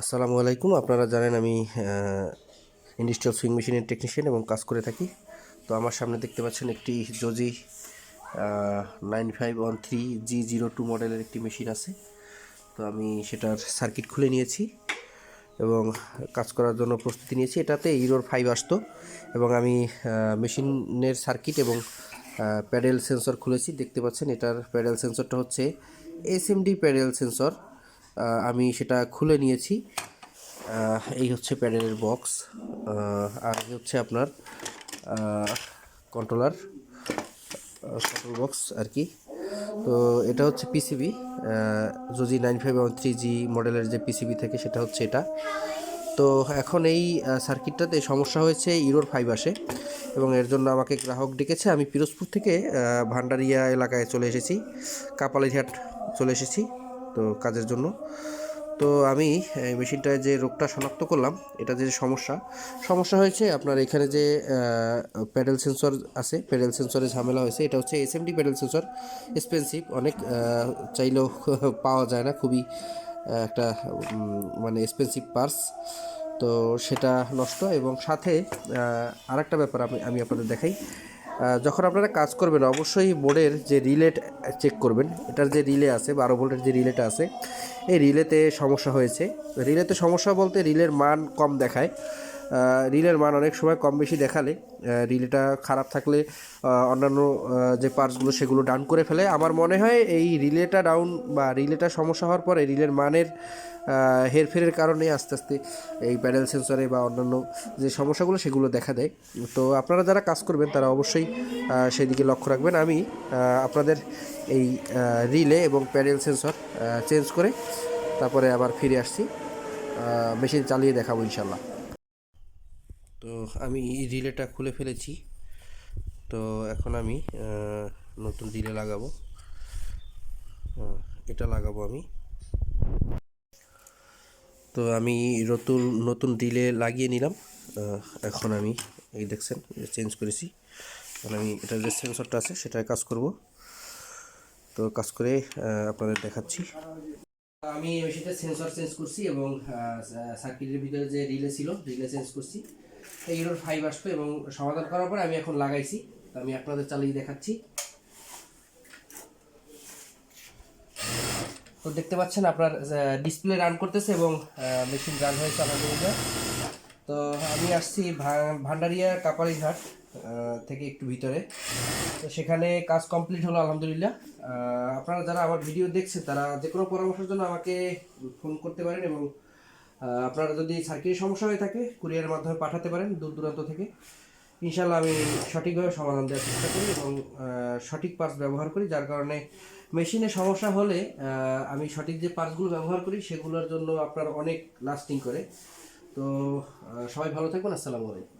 আসসালামু আলাইকুম। আপনারা জানেন আমি ইন্ডাস্ট্রিয়াল সুইং মেশিনের টেকনিশিয়ান এবং কাজ করে থাকি। তো আমার সামনে দেখতে পাচ্ছেন একটি জজি nine five one three G zero two মডেলের একটি মেশিন আছে। তো আমি সেটার সার্কিট খুলে নিয়েছি এবং কাজ করার জন্য প্রস্তুতি নিয়েছি। এটাতে ইরোর ফাইভ আসতো এবং আমি মেশিনের সার্কিট এবং প্যাডেল সেন্সর খুলেছি। দেখতে পাচ্ছেন এটার প্যাডেল সেন্সরটা হচ্ছে এসএমডি প্যাডেল সেন্সর আমি সেটা খুলে নিয়েছি। এই হচ্ছে প্যাডেলের বক্স। আর এই হচ্ছে আপনার কন্ট্রোলার কন্ট্রোল বক্স আর কি। তো এটা হচ্ছে পিসিবি যদি nine five one three G মডেলের যে পিসিবি থেকে সেটা হচ্ছে এটা। তো এখন এই সার্কিটটাতে সমস্যা হয়েছে ইরোর ফাইভ আসে এবং এর জন্য আমাকে গ্রাহক ডেকেছে। আমি পিরোজপুর থেকে ভান্ডারিয়া এলাকায় চলে এসেছি, কাপালিঘাট চলে এসেছি। তো কাজের জন্য। তো আমি মেশিনটায় যে রোগটা শনাক্ত করলাম, এটা যে সমস্যা সমস্যা হয়েছে আপনার এখানে যে প্যাডেল সেন্সর আছে, প্যাডেল সেন্সরে ঝামেলা হয়েছে, এটা হচ্ছে এসএমডি প্যাডেল সেন্সর, এক্সপেন্সিভ, অনেক চাইলেও পাওয়া যায় না, খুবই একটা মানে এক্সপেন্সিভ পার্স তো সেটা নষ্ট, এবং সাথে আরেকটা ব্যাপার আমি আমি আপনাদের দেখাই। যখন আপনারা কাজ করবেন, অবশ্যই বোর্ডের যে রিলেট চেক করবেন, এটার যে রিলে আছে, বারো ভোল্টের যে রিলেটা আছে, এই রিলেতে সমস্যা হয়েছে। রিলেতে সমস্যা বলতে রিলের মান কম দেখায়। রিলের মান অনেক সময় কম বেশি দেখালে রিলেটা খারাপ থাকলে অন্যান্য যে পার্টসগুলো সেগুলো ডাউন করে ফেলে। আমার মনে হয় এই রিলেটা ডাউন বা রিলেটা সমস্যা হওয়ার পরে রিলের মানের হেরফেরের কারণে আস্তে আস্তে এই প্যাডেল সেন্সরে বা অন্যান্য যে সমস্যাগুলো সেগুলো দেখা দেয়। তো আপনারা যারা কাজ করবেন, তারা অবশ্যই সেদিকে লক্ষ্য রাখবেন। আমি আপনাদের এই রিলে এবং প্যাডেল সেন্সর চেঞ্জ করে তারপরে আবার ফিরে আসছি। মেশিন চালিয়ে দেখাবো ইনশাল্লাহ তো আমি রিলেটা খুলে ফেলেছি। তো এখন আমি নতুন রিলে লাগাবো। এটা লাগাবো আমি। তো আমি নতুন নতুন রিলে লাগিয়ে নিলাম। এখন আমি এই দেখছেন চেঞ্জ করেছি। এখন আমি এটার যে সেন্সরটা আছে, সেটায় কাজ করব। তো কাজ করে আপনাদের দেখাচ্ছি। আমি সেটা সেন্সর চেঞ্জ করছি এবং সার্কিটের ভিতরে যে রিলে ছিল, রিলে চেঞ্জ করছি। এই ইউরোর ফাইভ আসতো এবং সমাধান করার পরে আমি এখন লাগাইছি। আমি আপনাদের চালিয়ে দেখাচ্ছি। তো দেখতে পাচ্ছেন আপনার ডিসপ্লে রান করতেছে এবং মেশিন রান হয়েছে আলহামদুলিল্লাহ। তো আমি আসছি ভান্ডারিয়া কাপালিঘাট থেকে একটু ভিতরে। তো সেখানে কাজ কমপ্লিট হলো আলহামদুলিল্লাহ। আপনারা যারা আমার ভিডিও দেখছেন, তারা যে কোনো পরামর্শের জন্য আমাকে ফোন করতে পারেন এবং আপনারা যদি সার্কিটের সমস্যা হয়ে থাকে, কুরিয়ারের মাধ্যমে পাঠাতে পারেন দূর দূরান্ত থেকে। ইনশাল্লাহ আমি সঠিকভাবে সমাধান দেওয়ার চেষ্টা করি এবং সঠিক পার্টস ব্যবহার করি, যার কারণে মেশিনে সমস্যা হলে আমি সঠিক যে পার্টসগুলো ব্যবহার করি, সেগুলোর জন্য আপনার অনেক লাস্টিং করে। তো সবাই ভালো থাকবেন, আসসালামু আলাইকুম।